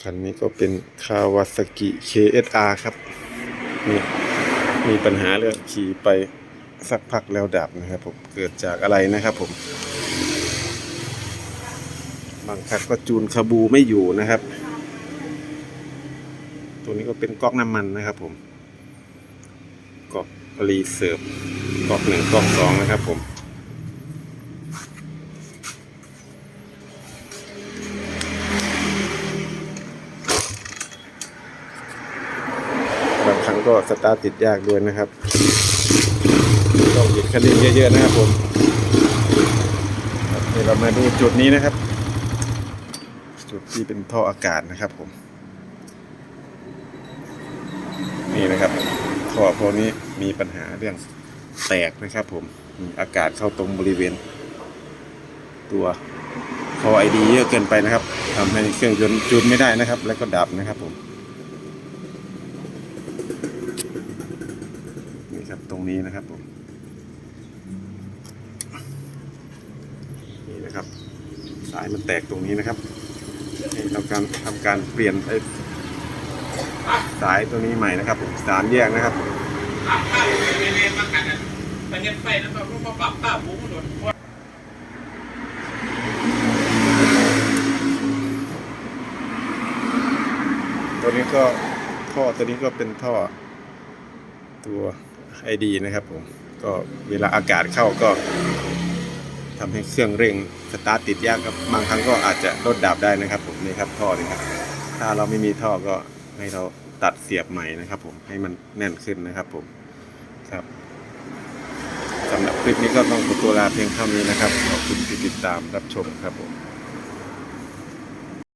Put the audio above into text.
คันนี้ก็เป็นคาวาซากิ KSR ครับนี่มีปัญหาเรื่องขี่ไปสักพักแล้วดับนะครับผมเกิดจากอะไรนะครับผม บางครั้งก็จูนคาบูไม่อยู่นะครับ ตัวนี้ก็เป็นก๊อกน้ำมันนะครับผมก๊อกรีเซิร์ฟก๊อกหนึ่งก๊อกสองนะครับผม บาง ครั้งก็สตาร์ทติดยากด้วยนะครับ ต้องหยิบคันเร่งเยอะๆนะครับผมเดี๋ยวเรามาดูจุดนี้นะครับ จุดที่เป็นท่ออากาศนะครับผม นี่นะครับท่อพวกนี้มีปัญหาเรื่องแตกนะครับผมมีอากาศเข้าตรงบริเวณ ตัวคอไอดีเยอะเกินไปนะครับทำให้เครื่องยนต์จูนไม่ได้นะครับ แล้วก็ดับนะครับผม นี่ครับตรงนี้นะครับผมนี่นะครับ สายมันแตกตรงนี้นะครับให้ทำการทำการเปลี่ยนไอ้สายตัวนี้ใหม่นะครับผมสามแยกนะครับปรับผ้าเรียนมากันอะไปเห็นไฟแล้วก็มาปรับผ้าหมูหนุนตัวนี้ก็ท่อตัวนี้ก็เป็นท่อตัว ไอดีนะครับผมก็เวลาอากาศเข้าก็ทำให้เครื่องเร่งสตาร์ทติดยากครับบางครั้งก็อาจจะลดดับได้นะครับ ผมนี่ครับท่อนี่ครับถ้าเราไม่มีท่อก็ให้เราตัดเสียบใหม่นะครับ ผมให้มันแน่นขึ้นนะครับ ผมครับสำหรับคลิปนี้ก็ต้องขอตัวลาเพียงเท่านี้นะครับขอบคุณที่ติดตามรับชมครับผม